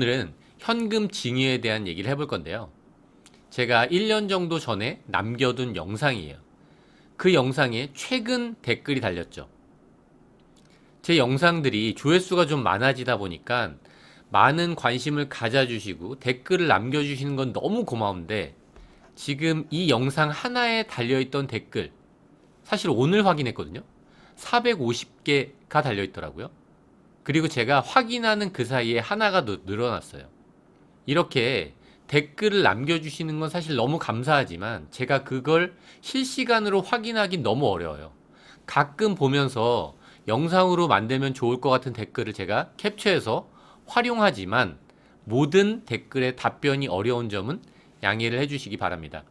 오늘은 현금 징유에 대한 얘기를 해볼 건데요. 제가 1년 정도 전에 남겨둔 영상이에요. 그 영상에 최근 댓글이 달렸죠. 제 영상들이 조회수가 좀 많아지다 보니까 많은 관심을 가져주시고 댓글을 남겨주시는 건 너무 고마운데 지금 이 영상 하나에 달려있던 댓글 사실 오늘 확인했거든요. 450개가 달려있더라고요. 그리고 제가 확인하는 그 사이에 하나가 더 늘어났어요. 이렇게 댓글을 남겨주시는 건 사실 너무 감사하지만 제가 그걸 실시간으로 확인하기 너무 어려워요. 가끔 보면서 영상으로 만들면 좋을 것 같은 댓글을 제가 캡처해서 활용하지만 모든 댓글에 답변이 어려운 점은 양해를 해주시기 바랍니다.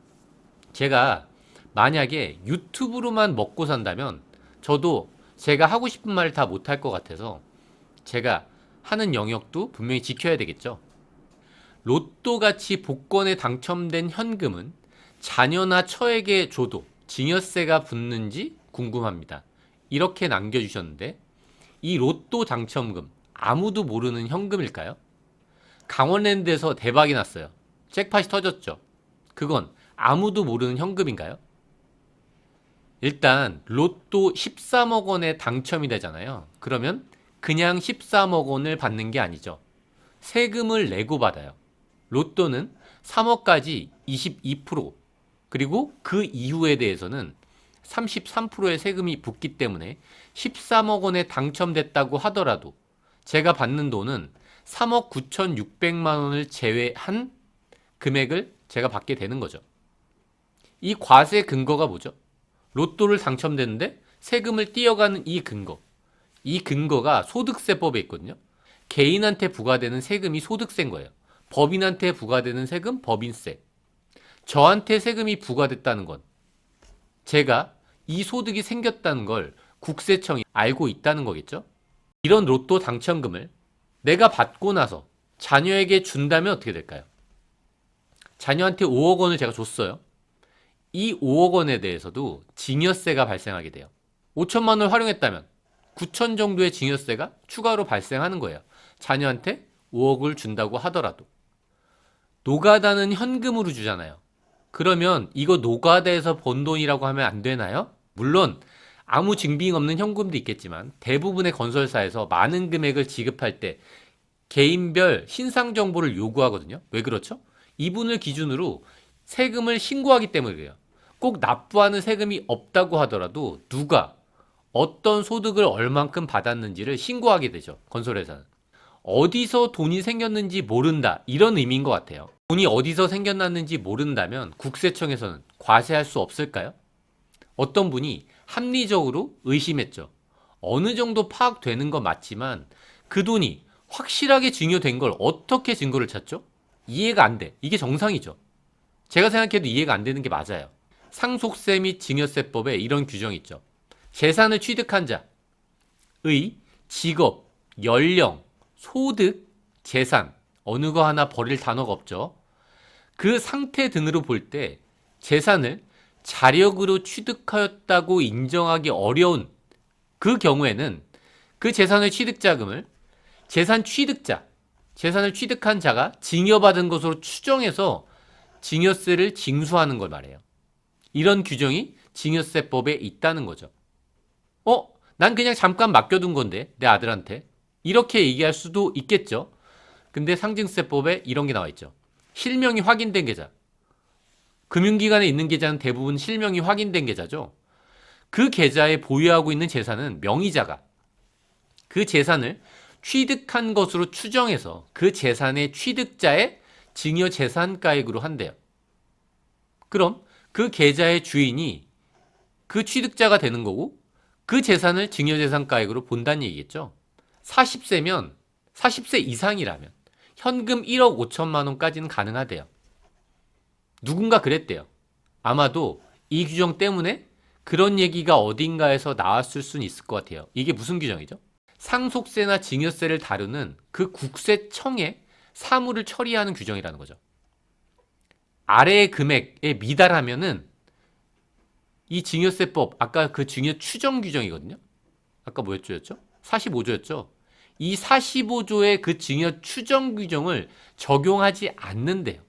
제가 만약에 유튜브로만 먹고 산다면 저도 제가 하고 싶은 말을 다 못할 것 같아서 제가 하는 영역도 분명히 지켜야 되겠죠. 로또 같이 복권에 당첨된 현금은 자녀나 처에게 줘도 증여세가 붙는지 궁금합니다. 이렇게 남겨주셨는데 이 로또 당첨금 아무도 모르는 현금일까요? 강원랜드에서 대박이 났어요. 잭팟이 터졌죠. 그건 아무도 모르는 현금인가요? 일단 로또 13억 원에 당첨이 되잖아요. 그러면 그냥 13억 원을 받는 게 아니죠. 세금을 내고 받아요. 로또는 3억까지 22% 그리고 그 이후에 대해서는 33%의 세금이 붙기 때문에 13억 원에 당첨됐다고 하더라도 제가 받는 돈은 3억 9,600만 원을 제외한 금액을 제가 받게 되는 거죠. 이 과세 근거가 뭐죠? 로또를 당첨됐는데 세금을 띄어가는 이 근거. 이 근거가 소득세법에 있거든요. 개인한테 부과되는 세금이 소득세인 거예요. 법인한테 부과되는 세금 법인세. 저한테 세금이 부과됐다는 건 제가 이 소득이 생겼다는 걸 국세청이 알고 있다는 거겠죠? 이런 로또 당첨금을 내가 받고 나서 자녀에게 준다면 어떻게 될까요? 자녀한테 5억 원을 제가 줬어요. 이 5억 원에 대해서도 증여세가 발생하게 돼요. 5천만 원을 활용했다면 9천 정도의 증여세가 추가로 발생하는 거예요. 자녀한테 5억을 준다고 하더라도. 노가다는 현금으로 주잖아요. 그러면 이거 노가다에서 번 돈이라고 하면 안 되나요? 물론 아무 증빙 없는 현금도 있겠지만 대부분의 건설사에서 많은 금액을 지급할 때 개인별 신상 정보를 요구하거든요. 왜 그렇죠? 이분을 기준으로 세금을 신고하기 때문에 그래요. 꼭 납부하는 세금이 없다고 하더라도 누가 어떤 소득을 얼만큼 받았는지를 신고하게 되죠. 건설회사는. 어디서 돈이 생겼는지 모른다. 이런 의미인 것 같아요. 돈이 어디서 생겨났는지 모른다면 국세청에서는 과세할 수 없을까요? 어떤 분이 합리적으로 의심했죠. 어느 정도 파악되는 건 맞지만 그 돈이 확실하게 증여된 걸 어떻게 증거를 찾죠? 이해가 안 돼. 이게 정상이죠. 제가 생각해도 이해가 안 되는 게 맞아요. 상속세 및 증여세법에 이런 규정이 있죠. 재산을 취득한 자의 직업, 연령, 소득, 재산 어느 거 하나 버릴 단어가 없죠. 그 상태 등으로 볼 때 재산을 자력으로 취득하였다고 인정하기 어려운 그 경우에는 그 재산의 취득자금을 재산 취득자, 재산을 취득한 자가 증여받은 것으로 추정해서 증여세를 징수하는 걸 말해요. 이런 규정이 증여세법에 있다는 거죠. 어? 난 그냥 잠깐 맡겨둔 건데, 내 아들한테. 이렇게 얘기할 수도 있겠죠. 근데 상징세법에 이런 게 나와 있죠. 실명이 확인된 계좌. 금융기관에 있는 계좌는 대부분 실명이 확인된 계좌죠. 그 계좌에 보유하고 있는 재산은 명의자가 그 재산을 취득한 것으로 추정해서 그 재산의 취득자의 증여 재산가액으로 한대요. 그럼 그 계좌의 주인이 그 취득자가 되는 거고 그 재산을 증여 재산가액으로 본다는 얘기겠죠. 40세면 40세 이상이라면 현금 1억 5천만 원까지는 가능하대요. 누군가 그랬대요. 아마도 이 규정 때문에 그런 얘기가 어딘가에서 나왔을 수는 있을 것 같아요. 이게 무슨 규정이죠? 상속세나 증여세를 다루는 그 국세청에 사무를 처리하는 규정이라는 거죠. 아래의 금액에 미달하면은 이 증여세법 아까 그 증여 추정 규정이거든요. 아까 뭐였죠? 45조였죠. 이 45조의 그 증여 추정 규정을 적용하지 않는데요.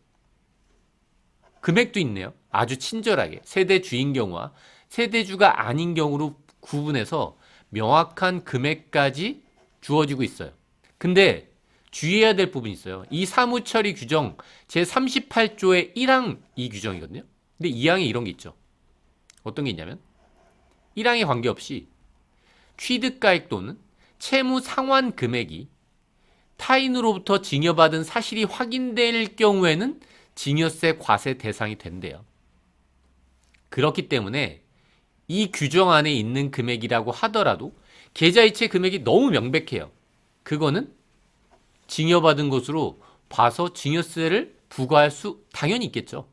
금액도 있네요. 아주 친절하게 세대 주인 경우와 세대주가 아닌 경우로 구분해서 명확한 금액까지 주어지고 있어요. 근데 주의해야 될 부분이 있어요. 이 사무처리 규정 제 38조의 1항 이 규정이거든요. 근데 2항에 이런 게 있죠. 어떤 게 있냐면 1항에 관계없이 취득가액 또는 채무 상환 금액이 타인으로부터 증여받은 사실이 확인될 경우에는 증여세 과세 대상이 된대요. 그렇기 때문에 이 규정 안에 있는 금액이라고 하더라도 계좌이체 금액이 너무 명백해요. 그거는 증여받은 것으로 봐서 증여세를 부과할 수 당연히 있겠죠.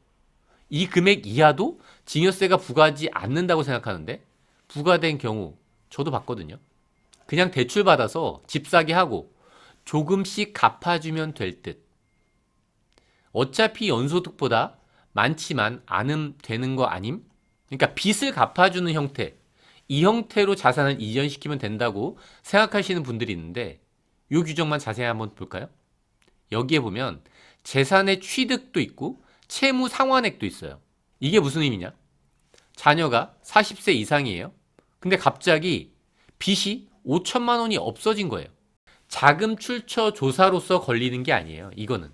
이 금액 이하도 증여세가 부과하지 않는다고 생각하는데 부과된 경우 저도 봤거든요. 그냥 대출 받아서 집 사게 하고 조금씩 갚아주면 될 듯. 어차피 연소득보다 많지만 않음 되는 거 아님? 그러니까 빚을 갚아주는 형태. 이 형태로 자산을 이전시키면 된다고 생각하시는 분들이 있는데 이 규정만 자세히 한번 볼까요? 여기에 보면 재산의 취득도 있고 채무 상환액도 있어요. 이게 무슨 의미냐? 자녀가 40세 이상이에요. 근데 갑자기 빚이 5천만 원이 없어진 거예요. 자금 출처 조사로서 걸리는 게 아니에요. 이거는.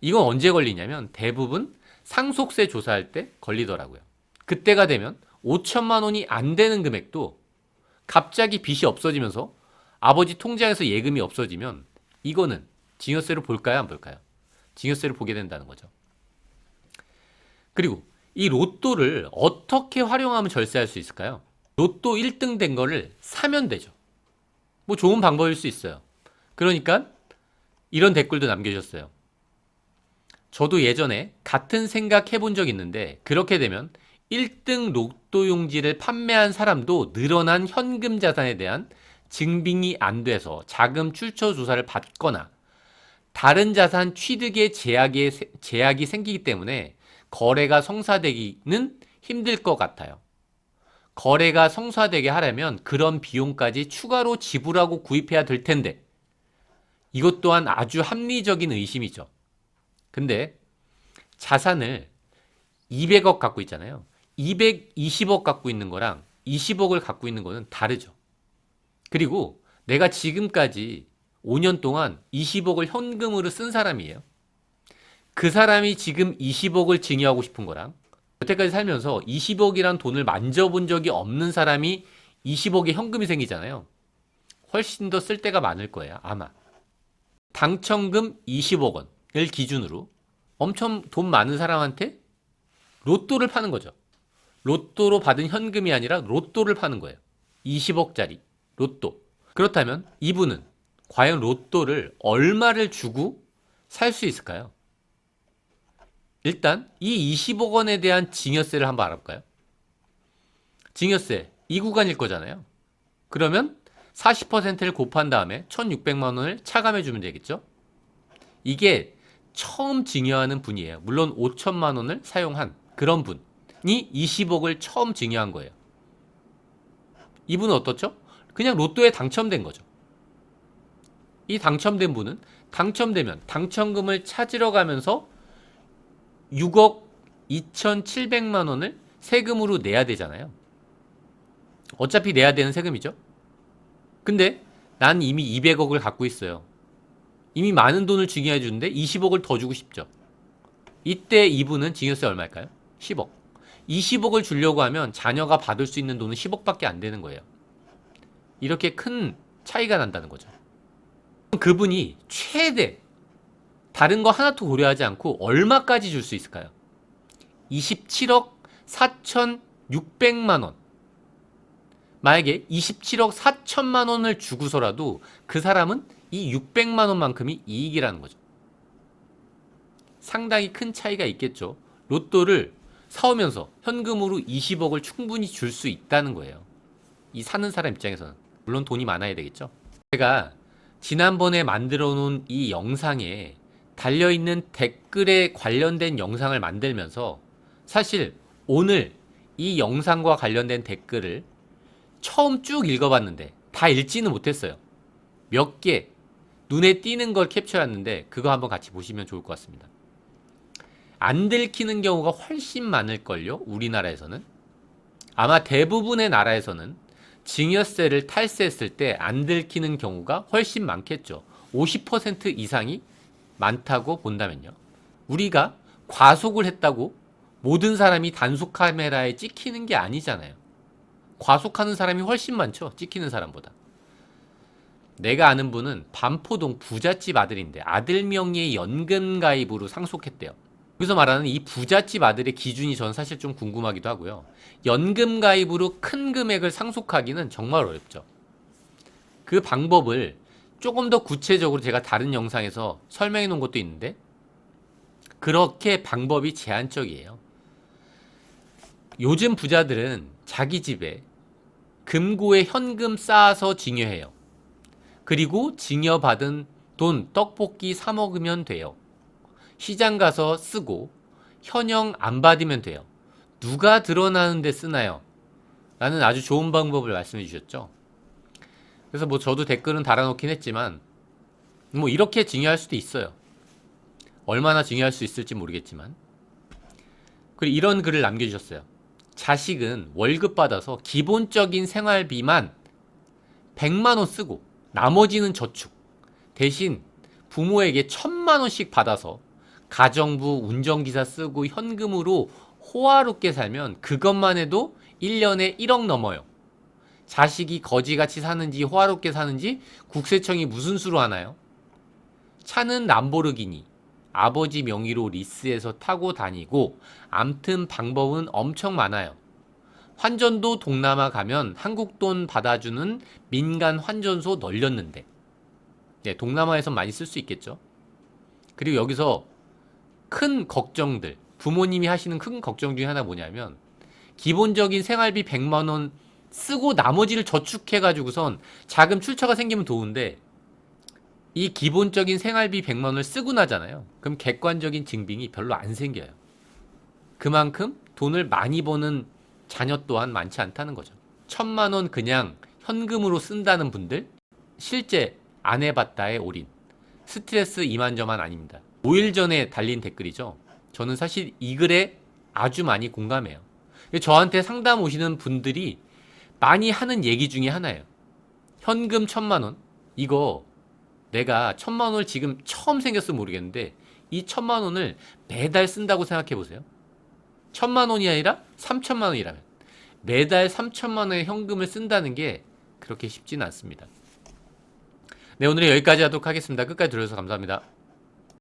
이건 언제 걸리냐면 대부분 상속세 조사할 때 걸리더라고요. 그때가 되면 5천만 원이 안 되는 금액도 갑자기 빚이 없어지면서 아버지 통장에서 예금이 없어지면 이거는 증여세로 볼까요? 안 볼까요? 증여세를 보게 된다는 거죠. 그리고 이 로또를 어떻게 활용하면 절세할 수 있을까요? 로또 1등 된 거를 사면 되죠. 뭐 좋은 방법일 수 있어요. 그러니까 이런 댓글도 남겨주셨어요. 저도 예전에 같은 생각 해본 적 있는데 그렇게 되면 1등 로또 용지를 판매한 사람도 늘어난 현금 자산에 대한 증빙이 안 돼서 자금 출처 조사를 받거나 다른 자산 취득에 제약이, 제약이 생기기 때문에 거래가 성사되기는 힘들 것 같아요. 거래가 성사되게 하려면 그런 비용까지 추가로 지불하고 구입해야 될 텐데 이것 또한 아주 합리적인 의심이죠. 근데 자산을 200억 갖고 있잖아요. 220억 갖고 있는 거랑 20억을 갖고 있는 거는 다르죠. 그리고 내가 지금까지 5년 동안 20억을 현금으로 쓴 사람이에요. 그 사람이 지금 20억을 증여하고 싶은 거랑 여태까지 살면서 20억이란 돈을 만져본 적이 없는 사람이 20억의 현금이 생기잖아요. 훨씬 더쓸 데가 많을 거예요. 아마. 당첨금 20억 원을 기준으로 엄청 돈 많은 사람한테 로또를 파는 거죠. 로또로 받은 현금이 아니라 로또를 파는 거예요. 20억짜리 로또. 그렇다면 이분은 과연 로또를 얼마를 주고 살 수 있을까요? 일단 이 20억 원에 대한 증여세를 한번 알아볼까요? 증여세 이 구간일 거잖아요. 그러면 40%를 곱한 다음에 1,600만 원을 차감해 주면 되겠죠? 이게 처음 증여하는 분이에요. 물론 5천만 원을 사용한 그런 분이 20억을 처음 증여한 거예요. 이분은 어떻죠? 그냥 로또에 당첨된 거죠. 이 당첨된 분은 당첨되면 당첨금을 찾으러 가면서 6억 2,700만 원을 세금으로 내야 되잖아요. 어차피 내야 되는 세금이죠. 근데 난 이미 200억을 갖고 있어요. 이미 많은 돈을 증여해 주는데 20억을 더 주고 싶죠. 이때 이분은 증여세 얼마일까요? 10억. 20억을 주려고 하면 자녀가 받을 수 있는 돈은 10억밖에 안 되는 거예요. 이렇게 큰 차이가 난다는 거죠. 그분이 최대 다른 거 하나도 고려하지 않고 얼마까지 줄 수 있을까요? 27억 4,600만 원. 만약에 27억 4천만 원을 주고서라도 그 사람은 이 600만 원만큼이 이익이라는 거죠. 상당히 큰 차이가 있겠죠. 로또를 사오면서 현금으로 20억을 충분히 줄 수 있다는 거예요. 이 사는 사람 입장에서는. 물론 돈이 많아야 되겠죠. 제가 지난번에 만들어 놓은 이 영상에 달려있는 댓글에 관련된 영상을 만들면서 사실 오늘 이 영상과 관련된 댓글을 처음 쭉 읽어봤는데 다 읽지는 못했어요. 몇 개, 눈에 띄는 걸 캡처했는데 그거 한번 같이 보시면 좋을 것 같습니다. 안 들키는 경우가 훨씬 많을걸요. 우리나라에서는 아마 대부분의 나라에서는 증여세를 탈세했을 때 안 들키는 경우가 훨씬 많겠죠. 50% 이상이 많다고 본다면요. 우리가 과속을 했다고 모든 사람이 단속 카메라에 찍히는 게 아니잖아요. 과속하는 사람이 훨씬 많죠. 찍히는 사람보다. 내가 아는 분은 반포동 부잣집 아들인데 아들 명의의 연금 가입으로 상속했대요. 여기서 말하는 이 부잣집 아들의 기준이 전 사실 좀 궁금하기도 하고요. 연금 가입으로 큰 금액을 상속하기는 정말 어렵죠. 그 방법을 조금 더 구체적으로 제가 다른 영상에서 설명해 놓은 것도 있는데 그렇게 방법이 제한적이에요. 요즘 부자들은 자기 집에 금고에 현금 쌓아서 증여해요. 그리고 증여받은 돈 떡볶이 사 먹으면 돼요. 시장 가서 쓰고 현형 안 받으면 돼요. 누가 드러나는 데 쓰나요? 라는 아주 좋은 방법을 말씀해 주셨죠. 그래서 뭐 저도 댓글은 달아놓긴 했지만 뭐 이렇게 증여할 수도 있어요. 얼마나 증여할 수 있을지 모르겠지만 그리고 이런 글을 남겨주셨어요. 자식은 월급 받아서 기본적인 생활비만 100만 원 쓰고 나머지는 저축 대신 부모에게 천만 원씩 받아서 가정부 운전기사 쓰고 현금으로 호화롭게 살면 그것만 해도 1년에 1억 넘어요. 자식이 거지같이 사는지 호화롭게 사는지 국세청이 무슨 수로 하나요? 차는 람보르기니 아버지 명의로 리스해서 타고 다니고 암튼 방법은 엄청 많아요. 환전도 동남아 가면 한국 돈 받아주는 민간 환전소 널렸는데 네, 동남아에서 많이 쓸 수 있겠죠. 그리고 여기서 큰 걱정들 부모님이 하시는 큰 걱정 중에 하나 뭐냐면 기본적인 생활비 100만 원 쓰고 나머지를 저축해 가지고선 자금 출처가 생기면 좋은데 이 기본적인 생활비 100만 원을 쓰고 나잖아요. 그럼 객관적인 증빙이 별로 안 생겨요. 그만큼 돈을 많이 버는 자녀 또한 많지 않다는 거죠. 천만 원 그냥 현금으로 쓴다는 분들 실제 안 해봤다에 올인. 스트레스 이만저만 아닙니다. 5일 전에 달린 댓글이죠. 저는 사실 이 글에 아주 많이 공감해요. 저한테 상담 오시는 분들이 많이 하는 얘기 중에 하나예요. 현금 천만 원. 이거 내가 천만 원을 지금 처음 생겼으면 모르겠는데 이 천만 원을 매달 쓴다고 생각해 보세요. 천만 원이 아니라 삼천만 원이라면 매달 삼천만 원의 현금을 쓴다는 게 그렇게 쉽지는 않습니다. 네, 오늘은 여기까지 하도록 하겠습니다. 끝까지 들어주셔서 감사합니다.